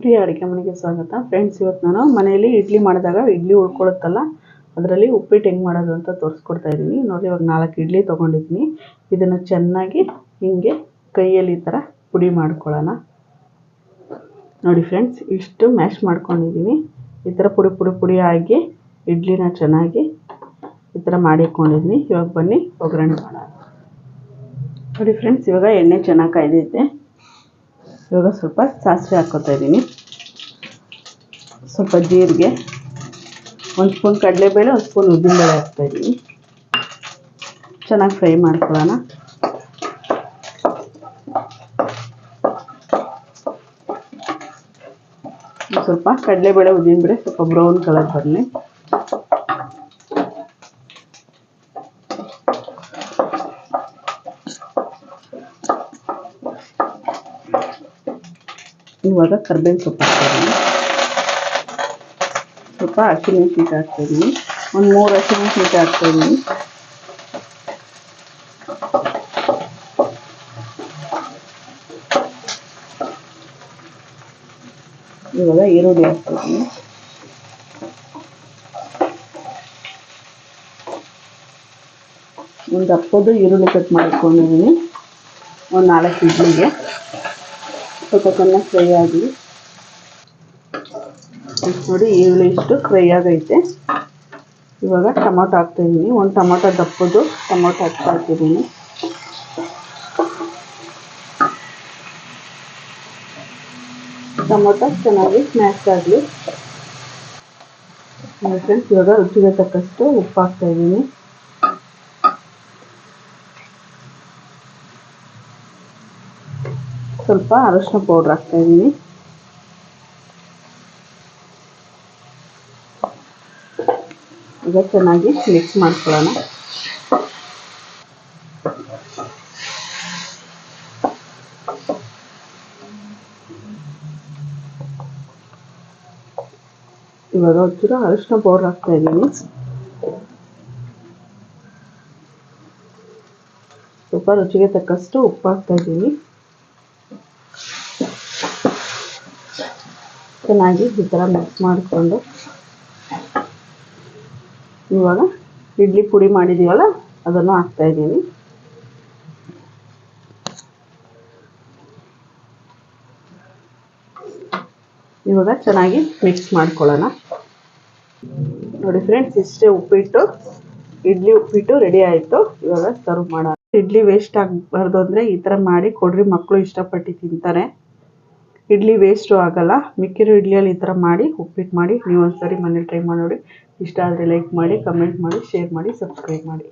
ಪ್ರಿಯ ಅಡುಗೆ ಮನೆಗೆ ಸ್ವಾಗತ. ಫ್ರೆಂಡ್ಸ್ ಇವತ್ತು ನಾನು ಮನೆಯಲ್ಲಿ ಇಡ್ಲಿ ಮಾಡಿದಾಗ ಇಡ್ಲಿ ಉಳ್ಕೊಳುತ್ತಲ್ಲ ಅದರಲ್ಲಿ ಉಪ್ಪಿಟ್ಟು ಹೆಂಗೆ ಮಾಡೋದು ಅಂತ ತೋರಿಸ್ಕೊಡ್ತಾ ಇದ್ದೀನಿ. ನೋಡಿ, ಇವಾಗ ನಾಲ್ಕು ಇಡ್ಲಿ ತೊಗೊಂಡಿದ್ದೀನಿ. ಇದನ್ನು ಚೆನ್ನಾಗಿ ಹಿಂಗೆ ಕೈಯಲ್ಲಿ ಈ ಥರ ಪುಡಿ ಮಾಡ್ಕೊಳ್ಳೋಣ. ನೋಡಿ ಫ್ರೆಂಡ್ಸ್ ಇಷ್ಟು ಮ್ಯಾಶ್ ಮಾಡ್ಕೊಂಡಿದ್ದೀನಿ ಈ ಥರ ಪುಡಿ ಪುಡಿ ಪುಡಿ ಆಗಿ ಇಡ್ಲಿನ ಚೆನ್ನಾಗಿ ಈ ಥರ ಮಾಡಿಕೊಂಡಿದ್ದೀನಿ ಇವಾಗ ಬನ್ನಿ, ಒಗ್ಗರಣೆ ಮಾಡೋಣ. ನೋಡಿ ಫ್ರೆಂಡ್ಸ್ ಇವಾಗ ಎಣ್ಣೆ ಚೆನ್ನಾಗಿ ಕಾಯ್ದೈತೆ ಇವಾಗ ಸ್ವಲ್ಪ ಸಾಸಿವೆ ಹಾಕ್ಕೊತಾ ಇದ್ದೀನಿ. ಸ್ವಲ್ಪ ಜೀರಿಗೆ, ಒಂದು ಸ್ಪೂನ್ ಕಡಲೆಬೇಳೆ, ಒಂದು ಸ್ಪೂನ್ ಉದ್ದಿನಬೇಳೆ ಹಾಕ್ತಾಯಿದ್ದೀನಿ ಚೆನ್ನಾಗಿ ಫ್ರೈ ಮಾಡ್ಕೊಳ್ಳೋಣ. ಸ್ವಲ್ಪ ಕಡಲೆಬೇಳೆ, ಉದ್ದಿನಬೇಳೆ, ಸ್ವಲ್ಪ ಬ್ರೌನ್ ಕಲರ್ ಬರಲಿ ಇವಾಗ ಕರ್ಬೇವಿನ ಸೊಪ್ಪು ಹಾಕ್ತೀನಿ ಸ್ವಲ್ಪ ಹಸಿಮೆಣಸಿನ್ಕಾಯಿ ಹಾಕ್ತೀನಿ ಒಂದು ಮೂರು ಹಸಿಮೆಣಸಿನ್ಕಾಯಿ ಹಾಕ್ತೀನಿ ಇವಾಗ ಈರುಳ್ಳಿ ಹಾಕ್ತೀನಿ ಒಂದು ಹಪ್ಪದು ಈರುಳ್ಳಿ ಕಟ್ ಮಾಡ್ಕೊಂಡಿದ್ದೀನಿ ಒಂದು ನಾಲ್ಕು ಇಡ್ಲಿಗೆ. ಸ್ವಲ್ಪ ಚೆನ್ನಾಗಿ ಫ್ರೈ ಆಗಲಿ ನೋಡಿ ಈರುಳ್ಳಿ ಇಷ್ಟು ಫ್ರೈ ಆಗೈತೆ. ಇವಾಗ ಟೊಮೊಟೊ ಹಾಕ್ತಾಯಿದ್ದೀನಿ. ಒಂದು ಟೊಮೊಟೊ ದಪ್ಪದು ಟೊಮೊಟೊ ಹಾಕ್ತಾ ಇದ್ದೀನಿ. ಟೊಮೊಟೊ ಚೆನ್ನಾಗಿ ಸ್ಮ್ಯಾಶ್ ಆಗಲಿ. ಫ್ರೆಂಡ್ಸ್ ಇವಾಗ ರುಚಿಗೆ ತಕ್ಕಷ್ಟು ಉಪ್ಪು ಹಾಕ್ತಾಯಿದ್ದೀನಿ ಸ್ವಲ್ಪ ಅರಶಿನ ಪೌಡ್ರ್ ಹಾಕ್ತಾಯಿದ್ದೀನಿ ಈಗ ಚೆನ್ನಾಗಿ ಮಿಕ್ಸ್ ಮಾಡ್ಕೊಳ್ಳೋಣ. ಇವಾಗ ಒಂಚೂರು ಅರಿಶಿನ ಪೌಡ್ರ್ ಹಾಕ್ತಾ ಇದ್ದೀನಿ. ಸ್ವಲ್ಪ ರುಚಿಗೆ ತಕ್ಕಷ್ಟು ಉಪ್ಪು ಹಾಕ್ತಾ ಇದ್ದೀನಿ. ಚೆನ್ನಾಗಿ ಈ ಥರ ಮಿಕ್ಸ್ ಮಾಡಿಕೊಂಡು ಇವಾಗ ಇಡ್ಲಿ ಪುಡಿ ಮಾಡಿದೀವಲ್ಲ, ಅದನ್ನು ಹಾಕ್ತಾಯಿದ್ದೀನಿ ಇವಾಗ ಚೆನ್ನಾಗಿ ಮಿಕ್ಸ್ ಮಾಡ್ಕೊಳ್ಳೋಣ. ನೋಡಿ ಫ್ರೆಂಡ್ಸ್ ಇಷ್ಟೇ ಉಪ್ಪಿಟ್ಟು, ಇಡ್ಲಿ ಉಪ್ಪಿಟ್ಟು ರೆಡಿ ಆಯಿತು. ಇವಾಗ ಸರ್ವ್ ಮಾಡೋಣ. ಇಡ್ಲಿ ವೇಸ್ಟ್ ಆಗಬಾರ್ದು ಅಂದರೆ ಈ ಥರ ಮಾಡಿ ಕೊಡ್ರಿ ಮಕ್ಕಳು ಇಷ್ಟಪಟ್ಟು ತಿಂತಾರೆ. ಇಡ್ಲಿ ವೇಸ್ಟು ಆಗಲ್ಲ. ಮಿಕ್ಕಿರೋ ಇಡ್ಲಿಯಲ್ಲಿ ಈ ಥರ ಮಾಡಿ, ಉಪ್ಪಿಟ್ಟು ಮಾಡಿ, ನೀವು ಒಂದ್ಸರಿ ಮನೇಲಿ ಟ್ರೈ ಮಾಡಿ ನೋಡಿ. ಇಷ್ಟ ಆದರೆ ಲೈಕ್ ಮಾಡಿ ಕಮೆಂಟ್ ಮಾಡಿ ಶೇರ್ ಮಾಡಿ ಸಬ್ಸ್ಕ್ರೈಬ್ ಮಾಡಿ.